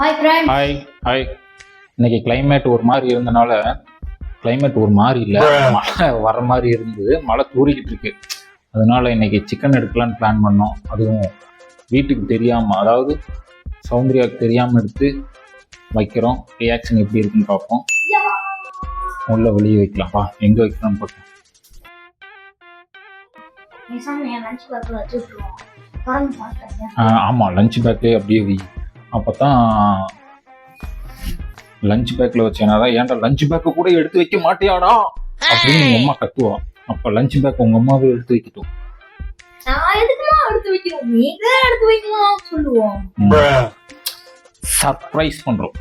Hi friend hi hi இன்னைக்கு climate ஒரு மாதிரி இருந்தனால climate ஒரு மாதிரி இல்லை. மழை வர மாதிரி இருந்தது. மழை தூறிக்கிட்டு இருக்கு. அதனால இன்னைக்கு சிக்கன் எடுக்கலான்னு பிளான் பண்ணோம். அதுவும் வீட்டுக்கு தெரியாமல் அதாவது சௌந்தர்யாவுக்கு தெரியாமல் எடுத்து வைக்கிறோம். ரியாக்ஷன் எப்படி இருக்குன்னு பார்ப்போம். உள்ள வெளியே வைக்கலாம். வா எங்கே வைக்கலாம்னு பார்ப்போம். ஆமாம் லஞ்ச் பேக்கே அப்படியே வை. அப்போ தான் லஞ்ச் பேக்கில் வச்சேனா. ஏன்டா லஞ்ச் பேக்கை கூட எடுத்து வைக்க மாட்டியாடா? அப்படின்னு உங்க அம்மா கத்துவா அப்போ லஞ்ச் பேக் உங்க அம்மாவே எடுத்து வைக்கட்டும். சர்ப்ரைஸ் பண்றோம்.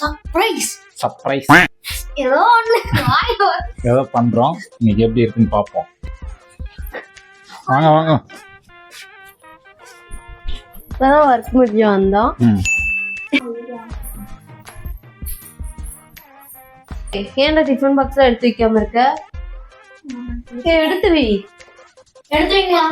சர்ப்ரைஸ் சர்ப்ரைஸ் ஏதோ ஏதோ பண்றோம். இன்னைக்கு எப்படி இருக்குன்னு பார்ப்போம். வாங்க வாங்க. இப்பதான் ஒர்க் முடிஞ்சு வந்தோம். ஏன்டா டிஃபன் பாக்ஸ்ல எடுத்து வைக்காம இருக்க? எடுத்து வை. எடுத்து வைங்களா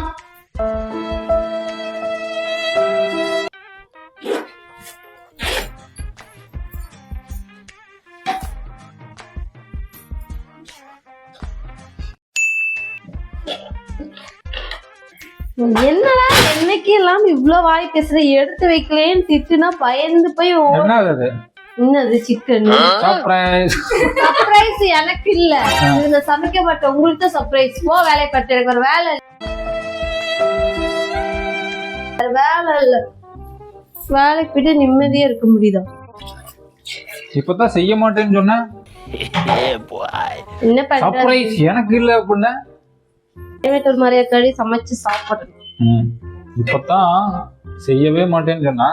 என்னடா என்னைக்கு எல்லாம் இவ்ளோ வாய் பேசுற எடுத்து வைக்கலேன்னு திட்டுனா பயந்து போய் என்ன அது? என்னது சிக்கன் சர்ப்ரைஸ் சர்ப்ரைஸ் எனக்கு இல்ல. நான் சமைக்க மாட்டேன் உங்களுக்கு தான் சர்ப்ரைஸ் போ வேலையை பட்டு எனக்கு ஒரு வேலை வேலை இல்ல. வேலைக்கு போயிட்டு நிம்மதியா இருக்க முடியுதா? இப்பதான் செய்ய மாட்டேன்னு சொன்னேன் என்ன பண்ற? சர்ப்ரைஸ் எனக்கு இல்லை அப்படின்னா? ஒரு மாதிரியா கறி சமைச்சு சாப்பிடுறேன் ம். இப்பதான் செய்யவே மாட்டேன்னு சொன்னா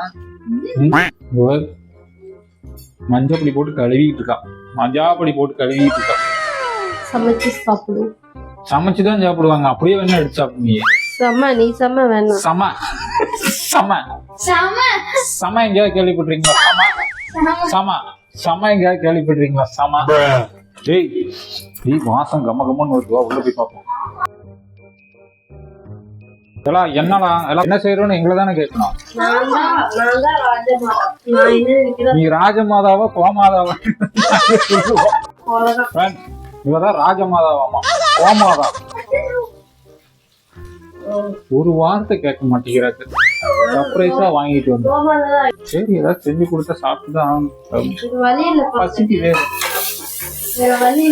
ம். இவ மஞ்சப்பொடி போட்டு கழுவிட்டு இருக்கா. மஞ்சாப்பொடி போட்டு கழுவிட்டு இருக்கா. சமைச்சு சாப்பிடுவோம் சமைச்சு தான் சாப்பிடுவாங்க. அப்படியே வேணா எடுத்து சாப்பிடுவீங்க செம்ம நீ செம்ம வேணாம். சம. சம. செம. சம எங்கேயாவது கேள்விப்பட்டிருக்கீங்களா? சம. சம. சம. எங்கேயாவது கேள்விப்பட்டிருக்கீங்களா? சம. டேய் டேய் வாசம் கம்ம கம்மன்னு வருதுவா. உள்ள போய் பார்ப்போம். எல்லாம் என்னடா எல்லாம் என்ன செய்யறோம்னு எங்களை தானே கேட்கணும் நீ ராஜமாதாவா கோமாதாவா? இவதான் ராஜமாதாவாமா கோமாதா. ஒரு வார்த்தை கேட்க மாட்டேங்கிறாரு சர்ப்ரைஸா வாங்கிட்டு வந்து சரி ஏதாவது செஞ்சு கொடுத்தா சாப்பிட்டு தான் ஆகணும். இது வழி இல்ல பசிக்குது வேற. வழி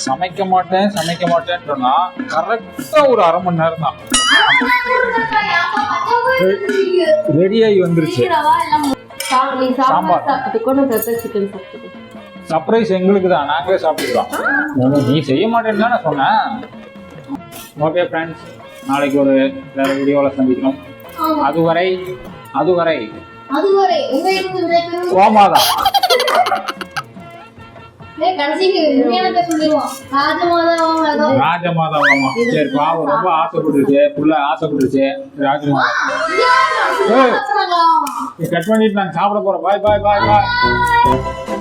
சமைக்க மாட்டேன் சமைக்க மாட்டேன்னு சொன்னா கரெக்டா ஒரு அரை மணி நேரம் தான் ரெடி ஆகி வந்துருச்சு. சாம்பார். சர்ப்ரைஸ் எங்களுக்கு தான் நாங்களே சாப்பிட்டுக்கலாம் நீ செய்ய மாட்டேன்னு தானே சொன்னேன் ஓகே ஃப்ரெண்ட்ஸ் நாளைக்கு ஒரு வேற வீடியோவில் சந்திக்கிறோம். அதுவரை அதுவரை. அதுவரை உங்க ராஜமாதாவும் சரி பாவம் ரொம்ப ஆசைப்பட்டுருச்சு. புள்ள ஆசைப்பட்டுருச்சு. ராஜமாதா. கட் பண்ணிட்டு நாங்கள் சாப்பிட போறோம் பாய் பாய் பாய் பாய்